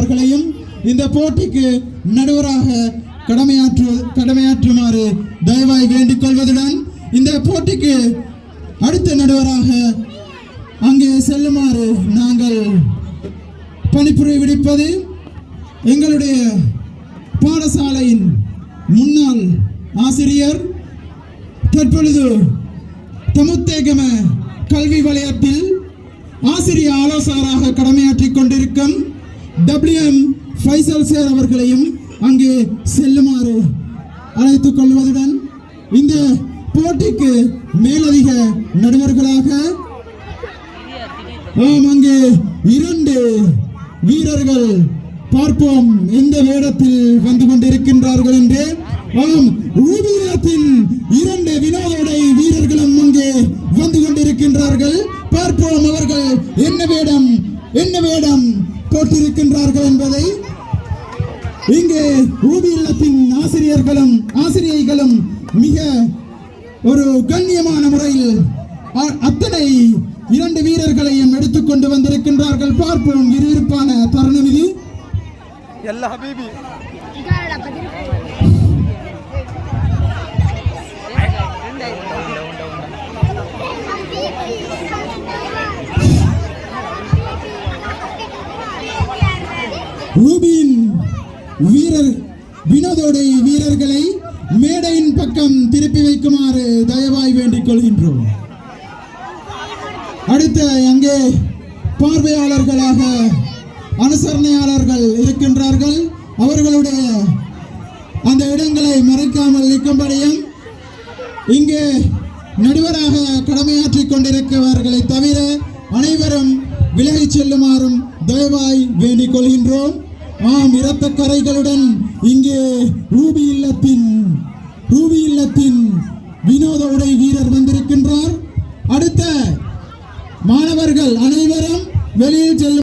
அவர்களையும் இந்த போட்டிக்கு நடுவராக கடமையாற்று கடமையாற்றுமாறு தயவாய் வேண்டிக் கொள்வதுடன் இந்த போட்டிக்கு அடுத்த நடுவராக அங்கே செல்லுமாறு நாங்கள் பணிபுரி விடுப்பது எங்களுடைய பாடசாலையின் முன்னாள் ஆசிரியர். தற்பொழுது தமுத்தேகம கல்வி வலயத்தில் ஆசிரிய ஆலோசகராக கடமையாற்றிக் கொண்டிருக்கும் டபிள்யூஎம் ஃபைசல் சேர் அவர்களையும் அங்கே செல்லுமாறு அழைத்துக் கொள்வதுடன் இந்த போட்டிக்கு மேலதிக நடுவர்களாக ஆம் அங்கே இரண்டு வீரர்கள் பார்ப்போம். எந்த வேடத்தில் வந்து கொண்டிருக்கின்றார்கள் என்று? ஆம் ஊதியத்தின் இரண்டு வினோதோடை வீரர்களும் அங்கே வந்து கொண்டிருக்கின்றார்கள். பார்ப்போம் அவர்கள் என்ன வேடம் என்ன வேடம்? போட்டிருக்கின்றார்கள் என்பதை இங்கே ரூபி இல்லத்தின் ஆசிரியர்களும் ஆசிரியர்களும் மிக ஒரு கண்ணியமான முறையில் அத்தனை இரண்டு வீரர்களையும் எடுத்துக்கொண்டு வந்திருக்கின்றார்கள். பார்ப்போம் இருப்பான தருணம் இது எல்லா ரூபியின் வீரர் வினோதோடை வீரர்களை மேடையின் பக்கம் திருப்பி வைக்குமாறு தயவாய் வேண்டிக் கொள்கின்றோம். அடுத்த அங்கே பார்வையாளர்களாக அனுசரணையாளர்கள் இருக்கின்றார்கள். அவர்களுடைய அந்த இடங்களை மறைக்காமல் நிற்கும்படியும் இங்கே நடுவராக கடமையாற்றிக் கொண்டிருக்கிறவர்களை தவிர அனைவரும் விலகிச் செல்லுமாறும் தயவாய் வேண்டிக் கொள்கின்றோம் ஆம் இரத்த கரைகளுடன் இங்கே ரூபி இல்லத்தின் ரூபி இல்லத்தின் வினோத உடை வீரர் வந்திருக்கின்றார். அடுத்த மாணவர்கள் அனைவரும் வெளியில் செல்லும்